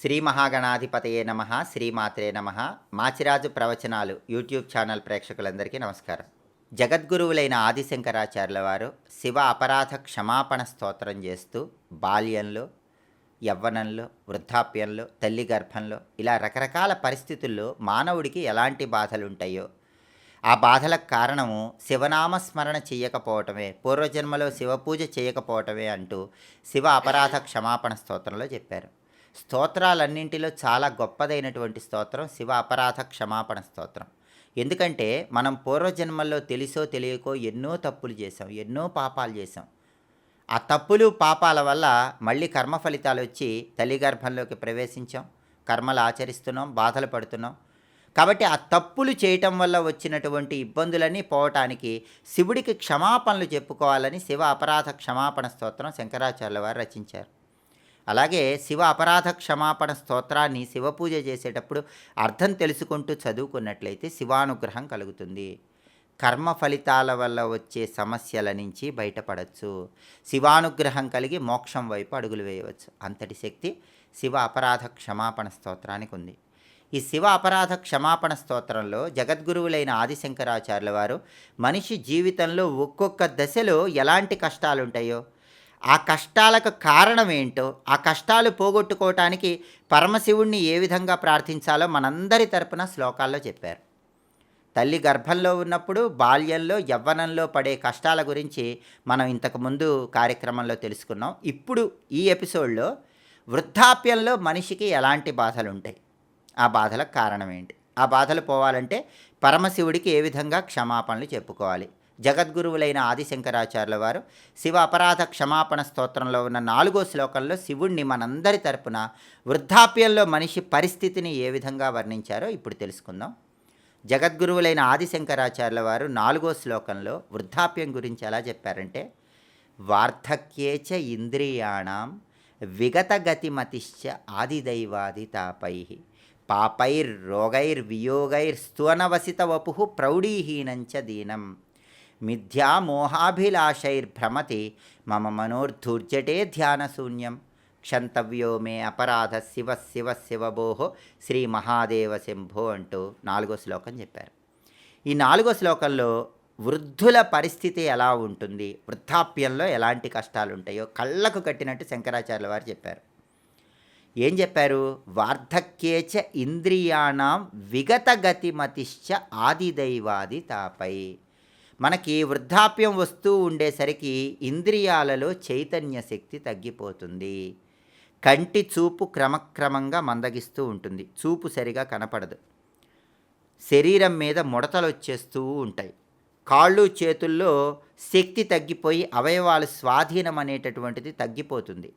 శ్రీ మహాగణాధిపతయే నమ శ్రీమాత్రే నమ. మాచిరాజు ప్రవచనాలు యూట్యూబ్ ఛానల్ ప్రేక్షకులందరికీ నమస్కారం. జగద్గురువులైన ఆదిశంకరాచార్యుల వారు శివ అపరాధ క్షమాపణ స్తోత్రం చేస్తూ బాల్యంలో యవ్వనంలో వృద్ధాప్యంలో తల్లి గర్భంలో ఇలా రకరకాల పరిస్థితుల్లో మానవుడికి ఎలాంటి బాధలు ఉంటాయో ఆ బాధలకు కారణము శివనామ స్మరణ చేయకపోవటమే పూర్వజన్మలో శివపూజ చేయకపోవటమే అంటూ శివ అపరాధ క్షమాపణ స్తోత్రంలో చెప్పారు. స్తోత్రాలన్నింటిలో చాలా గొప్పదైనటువంటి స్తోత్రం శివ అపరాధ క్షమాపణ స్తోత్రం. ఎందుకంటే మనం పూర్వజన్మల్లో తెలుసో తెలియకో ఎన్నో తప్పులు చేసాం ఎన్నో పాపాలు చేసాం ఆ తప్పులు పాపాల వల్ల మళ్ళీ కర్మ ఫలితాలు వచ్చి తల్లి గర్భంలోకి ప్రవేశించాం కర్మలు ఆచరిస్తున్నాం బాధలు పడుతున్నాం. కాబట్టి ఆ తప్పులు చేయటం వల్ల వచ్చినటువంటి ఇబ్బందులన్నీ పోవటానికి శివుడికి క్షమాపణలు చెప్పుకోవాలని శివ అపరాధ క్షమాపణ స్తోత్రం శంకరాచార్యుల వారు రచించారు. అలాగే శివ అపరాధ క్షమాపణ స్తోత్రాన్ని శివపూజ చేసేటప్పుడు అర్థం తెలుసుకుంటూ చదువుకున్నట్లయితే శివానుగ్రహం కలుగుతుంది. కర్మ ఫలితాల వల్ల వచ్చే సమస్యల నుంచి బయటపడవచ్చు శివానుగ్రహం కలిగి మోక్షం వైపు అడుగులు వేయవచ్చు. అంతటి శక్తి శివ అపరాధ క్షమాపణ స్తోత్రానికి ఉంది. ఈ శివ అపరాధ క్షమాపణ స్తోత్రంలో జగద్గురువులైన ఆదిశంకరాచార్యుల వారు మనిషి జీవితంలో ఒక్కొక్క దశలో ఎలాంటి కష్టాలు ఉంటాయో ఆ కష్టాలకు కారణం ఏంటో ఆ కష్టాలు పోగొట్టుకోవటానికి పరమశివుణ్ణి ఏ విధంగా ప్రార్థించాలో మనందరి తరపున శ్లోకాల్లో చెప్పారు. తల్లి గర్భంలో ఉన్నప్పుడు బాల్యంలో యవ్వనంలో పడే కష్టాల గురించి మనం ఇంతకుముందు కార్యక్రమంలో తెలుసుకున్నాం. ఇప్పుడు ఈ ఎపిసోడ్లో వృద్ధాప్యంలో మనిషికి ఎలాంటి బాధలు ఉంటాయి ఆ బాధలకు కారణం ఏంటి ఆ బాధలు పోవాలంటే పరమశివుడికి ఏ విధంగా క్షమాపణలు చెప్పుకోవాలి? జగద్గురువులైన ఆదిశంకరాచార్యుల వారు శివ అపరాధ క్షమాపణ స్తోత్రంలో ఉన్న నాలుగో శ్లోకంలో శివుణ్ణి మనందరి తరపున వృద్ధాప్యంలో మనిషి పరిస్థితిని ఏ విధంగా వర్ణించారో ఇప్పుడు తెలుసుకుందాం. జగద్గురువులైన ఆదిశంకరాచార్యుల వారు నాలుగో శ్లోకంలో వృద్ధాప్యం గురించి ఎలా చెప్పారంటే వార్ధక్యేచ ఇంద్రియాణం విగతగతిమతిశ్చ ఆదిదైవాదితాపై పాపైర్రోగైర్వియోగైర్స్తువనవసిత వపు ప్రౌఢీహీనంచ దీనం మిథ్యామోహాభిలాషైర్భ్రమతి మమ మనోర్ధూర్జటే ధ్యానశూన్యం క్షంతవ్యో మే అపరాధ శివ శివ శివభోహో శ్రీ మహాదేవ శంభో అంటూ నాలుగో శ్లోకం చెప్పారు. ఈ నాలుగో శ్లోకంలో వృద్ధుల పరిస్థితి ఎలా ఉంటుంది? వృద్ధాప్యంలో ఎలాంటి కష్టాలు ఉంటాయో కళ్ళకు కట్టినట్టు శంకరాచార్యుల వారు చెప్పారు. ఏం చెప్పారు? వార్ధక్యేచ ఇంద్రియాణం విగతగతిమతిశ్చ ఆదిదైవాది తాపై. మనకి వృద్ధాప్యం వస్తూ ఉండేసరికి ఇంద్రియాలలో చైతన్య శక్తి తగ్గిపోతుంది. కంటి చూపు క్రమక్రమంగా మందగిస్తూ ఉంటుంది. చూపు సరిగా కనపడదు. శరీరం మీద ముడతలు వచ్చేస్తూ ఉంటాయి. కాళ్ళు చేతుల్లో శక్తి తగ్గిపోయి అవయవాలు స్వాధీనం అనేటటువంటిది తగ్గిపోతుంది.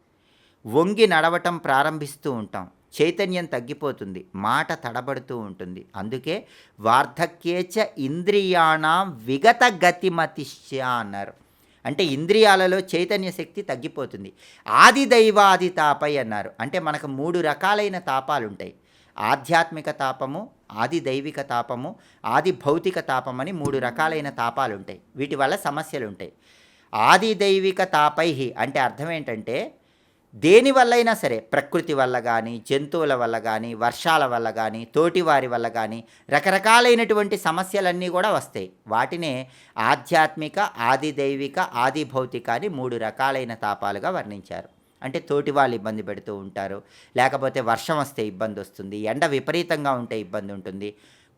వంగి నడవటం ప్రారంభిస్తూ ఉంటాం. చైతన్యం తగ్గిపోతుంది మాట తడబడుతూ ఉంటుంది. అందుకే వార్ధక్యేచ ఇంద్రియాణం విగత గతిమతిశ్చ అన్నారు అంటే ఇంద్రియాలలో చైతన్య శక్తి తగ్గిపోతుంది. ఆది దైవాది తాపై అన్నారు. అంటే మనకు మూడు రకాలైన తాపాలు ఉంటాయి ఆధ్యాత్మిక తాపము ఆది దైవిక తాపము ఆది భౌతిక తాపం అని మూడు రకాలైన తాపాలు ఉంటాయి వీటి వల్ల సమస్యలు ఉంటాయి ఆది దైవిక తాపై అంటే అర్థం ఏంటంటే దేని వల్లైనా సరే ప్రకృతి వల్ల కానీ జంతువుల వల్ల కానీ వర్షాల వల్ల కానీ తోటివారి వల్ల కానీ రకరకాలైనటువంటి సమస్యలన్నీ కూడా వస్తాయి. వాటినే ఆధ్యాత్మిక ఆది దైవిక ఆది భౌతిక అని మూడు రకాలైన తాపాలుగా వర్ణించారు. అంటే తోటి వాళ్ళు ఇబ్బంది పెడుతూ ఉంటారు లేకపోతే వర్షం వస్తే ఇబ్బంది వస్తుంది ఎండ విపరీతంగా ఉంటే ఇబ్బంది ఉంటుంది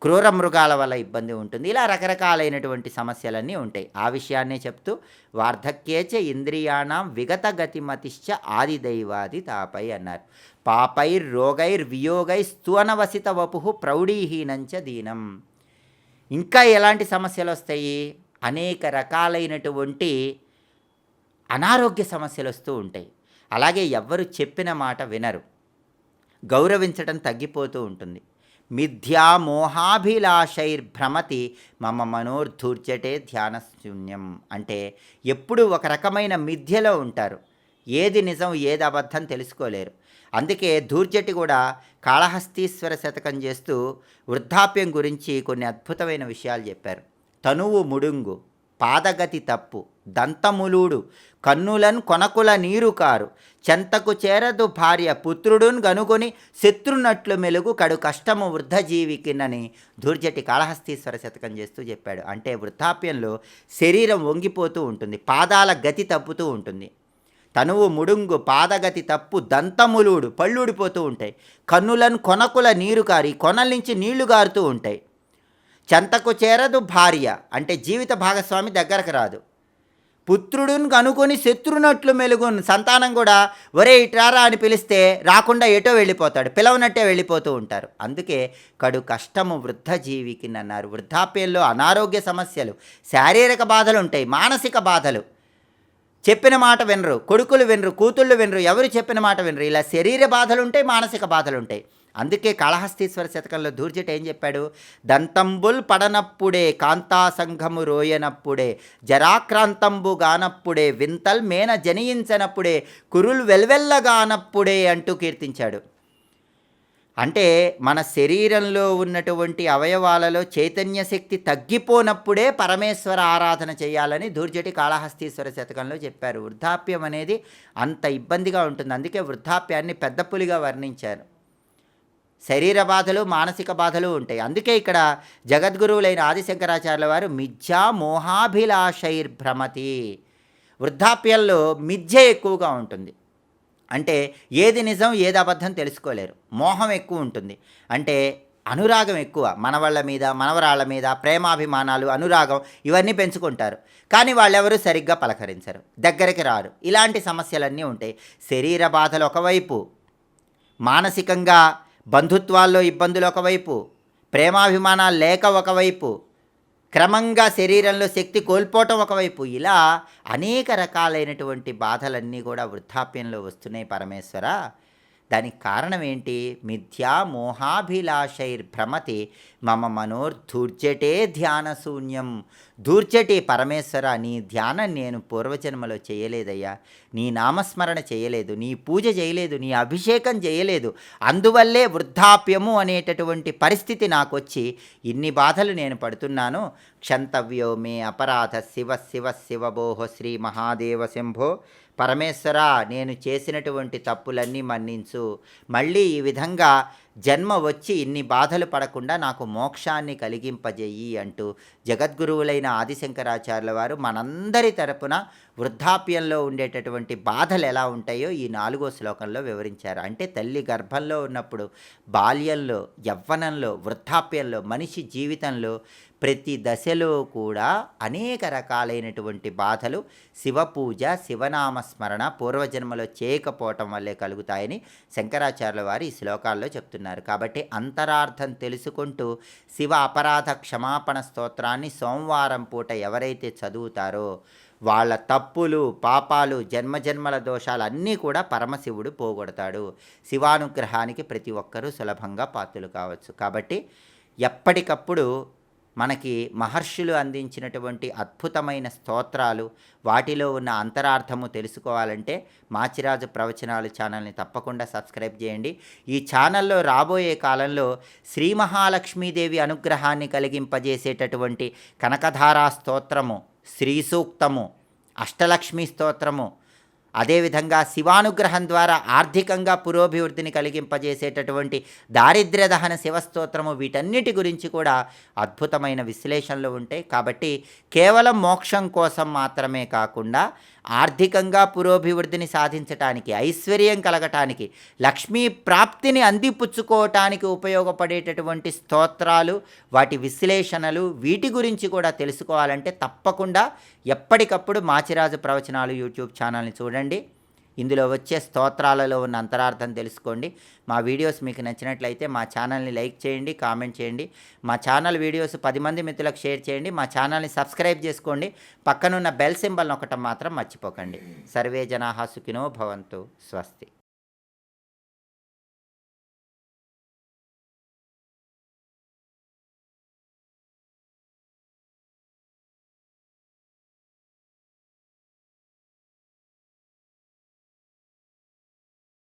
క్రూర మృగాల వల్ల ఇబ్బంది ఉంటుంది. ఇలా రకరకాలైనటువంటి సమస్యలన్నీ ఉంటాయి. ఆ విషయాన్నే చెప్తూ వార్ధక్యేచ ఇంద్రియాణం విగత గతిమతిశ్చ ఆదిదైవాది తాపై అన్నారు. పాపైర్ రోగైర్ వియోగై స్థూనవసిత వపు ప్రౌఢీహీనంచ దీనం. ఇంకా ఎలాంటి సమస్యలు వస్తాయి? అనేక రకాలైనటువంటి అనారోగ్య సమస్యలు వస్తూ ఉంటాయి. అలాగే ఎవ్వరు చెప్పిన మాట వినరు. గౌరవించడం తగ్గిపోతూ ఉంటుంది. మిథ్యా మోహాభిలాషైర్భ్రమతి మమ మనోర్ధూర్చటే ధ్యానశూన్యం. అంటే ఎప్పుడు ఒక రకమైన మిథ్యలో ఉంటారు. ఏది నిజం ఏది అబద్ధం తెలుసుకోలేరు. అందుకే ధూర్జటి కూడా కాళహస్తీశ్వర శతకం చేస్తూ వృద్ధాప్యం గురించి కొన్ని అద్భుతమైన విషయాలు చెప్పారు. తనువు ముడుంగు. పాదగతి తప్పు. దంతములుడు కన్నులన్ కొనకుల నీరు కారు. చెంతకు చేరదు భార్య పుత్రుడున్ గనుకొని శత్రునట్లు మెలుగు కడు కష్టము వృద్ధజీవికినని దుర్జటి కాళహస్తీశ్వర శతకం చేస్తూ చెప్పాడు. అంటే వృద్ధాప్యంలో శరీరం వంగిపోతూ ఉంటుంది పాదాల గతి తప్పుతూ ఉంటుంది. తనువు ముడుంగు పాదగతి తప్పు దంతములుడు పళ్ళుడిపోతూ ఉంటాయి. కన్నులను కొనకుల నీరు కారి కొనల నుంచి నీళ్ళు గారుతూ ఉంటాయి. చెంతకు చేరదు భార్య. అంటే జీవిత భాగస్వామి దగ్గరకు రాదు. పుత్రుడును కనుకొని శత్రునట్లు మెలుగును సంతానం కూడా ఒరే ఇట్రారా అని పిలిస్తే రాకుండా ఎటో వెళ్ళిపోతాడు. పిలవనట్టే వెళ్ళిపోతూ ఉంటారు. అందుకే కడు కష్టము వృద్ధ జీవికి అన్నారు వృద్ధాప్యంలో అనారోగ్య సమస్యలు శారీరక బాధలు ఉంటాయి మానసిక బాధలు. చెప్పిన మాట వినరు కొడుకులు వినరు కూతుళ్ళు వినరు ఎవరు చెప్పిన మాట వినరు. ఇలా శరీర బాధలు ఉంటాయి మానసిక బాధలు ఉంటాయి. అందుకే కాళహస్తీశ్వర శతకంలో దూర్జట ఏం చెప్పాడు? దంతంబుల్ పడనప్పుడే కాంతాసంఘము రోయనప్పుడే జరాక్రాంతంబు గానప్పుడే వింతల్ మేన జనియించనప్పుడే కురుల్ వెల్వెల్లగానప్పుడే అంటూ కీర్తించాడు. అంటే మన శరీరంలో ఉన్నటువంటి అవయవాలలో చైతన్య శక్తి తగ్గిపోనప్పుడే పరమేశ్వర ఆరాధన చేయాలని దూర్జటి కాళహస్తీశ్వర శతకంలో చెప్పారు. వృద్ధాప్యం అనేది అంత ఇబ్బందిగా ఉంటుంది. అందుకే వృద్ధాప్యాన్ని పెద్ద పులిగా వర్ణించారు. శరీర బాధలు మానసిక బాధలు ఉంటాయి. అందుకే ఇక్కడ జగద్గురువులైన ఆదిశంకరాచార్యుల వారు మిథ్యా మోహాభిలాషైర్భ్రమతి వృద్ధాప్యంలో మిథ్య ఎక్కువగా ఉంటుంది. అంటే ఏది నిజం ఏది అబద్ధం తెలుసుకోలేరు. మోహం ఎక్కువ ఉంటుంది. అంటే అనురాగం ఎక్కువ. మనవాళ్ళ మీద మనవరాళ్ళ మీద ప్రేమాభిమానాలు అనురాగం ఇవన్నీ పెంచుకుంటారు. కానీ వాళ్ళెవరూ సరిగ్గా పలకరించరు. దగ్గరికి రారు. ఇలాంటి సమస్యలన్నీ ఉంటాయి. శరీర బాధలు ఒకవైపు మానసికంగా బంధుత్వాల్లో ఇబ్బందులు ఒకవైపు ప్రేమాభిమానాలు లేక ఒకవైపు క్రమంగా శరీరంలో శక్తి కోల్పోవటం ఒకవైపు ఇలా అనేక రకాలైనటువంటి బాధలన్నీ కూడా వృద్ధాప్యంలో వస్తున్నాయి పరమేశ్వర. దానికి కారణం ఏంటి? మిథ్యా మోహాభిలాషైర్భ్రమతి మమ మనోర్ధూర్జటే ధ్యాన శూన్యం దూర్జటి పరమేశ్వర నీ ధ్యానం నేను పూర్వజన్మలో చేయలేదయ్యా. నీ నామస్మరణ చేయలేదు నీ పూజ చేయలేదు నీ అభిషేకం చేయలేదు. అందువల్లే వృద్ధాప్యము అనేటటువంటి పరిస్థితి నాకు వచ్చి ఇన్ని బాధలు నేను పడుతున్నాను. క్షంతవ్యో మే అపరాధ శివ శివ శివభోహ శ్రీ మహాదేవ శంభో. పరమేశ్వర నేను చేసినటువంటి తప్పులన్నీ మన్నించు. మళ్ళీ ఈ విధంగా జన్మ వచ్చి ఇన్ని బాధలు పడకుండా నాకు మోక్షాన్ని కలిగింపజేయి అంటూ జగద్గురువులైన ఆదిశంకరాచార్యుల వారు మనందరి తరపున వృద్ధాప్యంలో ఉండేటటువంటి బాధలు ఎలా ఉంటాయో ఈ నాలుగో శ్లోకంలో వివరించారు. అంటే తల్లి గర్భంలో ఉన్నప్పుడు బాల్యంలో యవ్వనంలో వృద్ధాప్యంలో మనిషి జీవితంలో ప్రతి దశలో కూడా అనేక రకాలైనటువంటి బాధలు శివపూజ శివనామస్మరణ పూర్వజన్మలో చేయకపోవటం వల్లే కలుగుతాయని శంకరాచార్యుల వారు ఈ శ్లోకాల్లో చెప్తున్నారు. కాబట్టి అంతరార్థం తెలుసుకుంటూ శివ అపరాధ క్షమాపణ స్తోత్రాన్ని సోమవారం పూట ఎవరైతే చదువుతారో వాళ్ళ తప్పులు పాపాలు జన్మజన్మల దోషాలు అన్నీ కూడా పరమశివుడు పోగొడతాడు. శివానుగ్రహానికి ప్రతి ఒక్కరూ సులభంగా పాత్రలు కావచ్చు. కాబట్టి ఎప్పటికప్పుడు మనకి మహర్షులు అందించినటువంటి అద్భుతమైన స్తోత్రాలు వాటిలో ఉన్న అంతరార్థము తెలుసుకోవాలంటే మాచిరాజు ప్రవచనాలు ఛానల్ని తప్పకుండా సబ్స్క్రైబ్ చేయండి. ఈ ఛానల్లో రాబోయే కాలంలో శ్రీ మహాలక్ష్మీదేవి అనుగ్రహాన్ని కలిగింపజేసేటటువంటి కనకధారా స్తోత్రము శ్రీ సూక్తము అష్టలక్ష్మి స్తోత్రము అదేవిధంగా శివానుగ్రహం ద్వారా ఆర్థికంగా పురోభివృద్ధిని కలిగింపజేసేటటువంటి దారిద్ర్య దహన శివస్తోత్రము వీటన్నిటి గురించి కూడా అద్భుతమైన విశ్లేషణలు ఉంటాయి. కాబట్టి కేవలం మోక్షం కోసం మాత్రమే కాకుండా ఆర్థికంగా పురోభివృద్ధిని సాధించటానికి ఐశ్వర్యం కలగటానికి లక్ష్మీ ప్రాప్తిని అందిపుచ్చుకోవటానికి ఉపయోగపడేటటువంటి స్తోత్రాలు వాటి విశ్లేషణలు వీటి గురించి కూడా తెలుసుకోవాలంటే తప్పకుండా ఎప్పటికప్పుడు మాచిరాజు ప్రవచనాలు యూట్యూబ్ ఛానల్ని చూడండి. ఇందులో వచ్చే స్తోత్రాలలో ఉన్న అంతరార్థం తెలుసుకోండి. మా వీడియోస్ మీకు నచ్చినట్లయితే మా ఛానల్ని లైక్ చేయండి కామెంట్ చేయండి. మా ఛానల్ వీడియోస్ పది మంది మిత్రులకు షేర్ చేయండి. మా ఛానల్ని సబ్స్క్రైబ్ చేసుకోండి. పక్కనున్న బెల్ సింబల్ నొక్కటం మాత్రం మర్చిపోకండి. సర్వే జనాహా సుఖినో భవంతు. స్వస్తి.